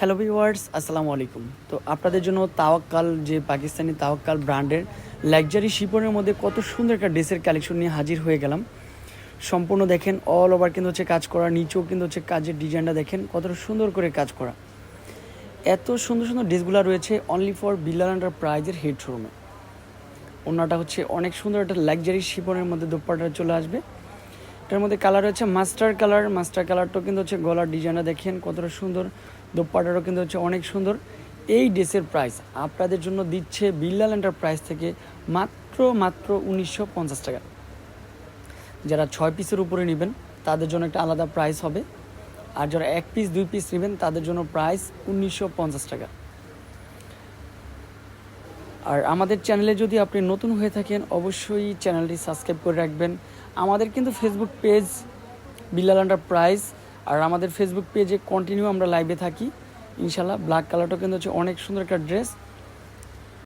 Hello viewers আসসালামু আলাইকুম। তো আপনাদের জন্য তাওয়াক্কাল, যে পাকিস্তানি তাওয়াক্কাল ব্র্যান্ডের লাক্সারি শিপনের মধ্যে কত সুন্দর একটা ড্রেসের কালেকশন নিয়ে হাজির হয়ে গেলাম। সম্পূর্ণ দেখেন অল ওভার কিন্তু হচ্ছে কাজ করা, নিচেও কিন্তু হচ্ছে কাজের ডিজাইনটা দেখেন, কতটা সুন্দর করে কাজ করা। এত সুন্দর সুন্দর ড্রেসগুলো রয়েছে অনলি ফর বিল্লাল আন্ডার প্রাইজের হেড শোরুমে অন্যটা হচ্ছে অনেক সুন্দর একটা লাক্সারি শিপনের মধ্যে দোপাটা চলে আসবে। এটার মধ্যে কালার হচ্ছে মাস্টার কালার মাস্টার কালারটাও কিন্তু হচ্ছে গলার ডিজাইনটা দেখেন, কতটা সুন্দর। দোপাটারও কিন্তু হচ্ছে অনেক সুন্দর। এই ড্রেসের প্রাইস আপনাদের জন্য দিচ্ছে বিল্লাল এন্টারপ্রাইজ থেকে মাত্র মাত্র উনিশশো পঞ্চাশ টাকা। যারা ছয় পিসের উপরে নেবেন, তাদের জন্য একটা আলাদা প্রাইস হবে। আর যারা এক পিস দুই পিস নেবেন, তাদের জন্য প্রাইস উনিশশো পঞ্চাশ টাকা। আর আমাদের চ্যানেলে যদি আপনি নতুন হয়ে থাকেন, অবশ্যই চ্যানেলটি সাবস্ক্রাইব করে রাখবেন। আমাদের কিন্তু Facebook page Billal under prize আর আমাদের ফেসবুক পেজে কন্টিনিউ আমরা লাইভে থাকি। ইনশাল্লাহ ব্ল্যাক কালারটাও কিন্তু হচ্ছে অনেক সুন্দর একটা ড্রেস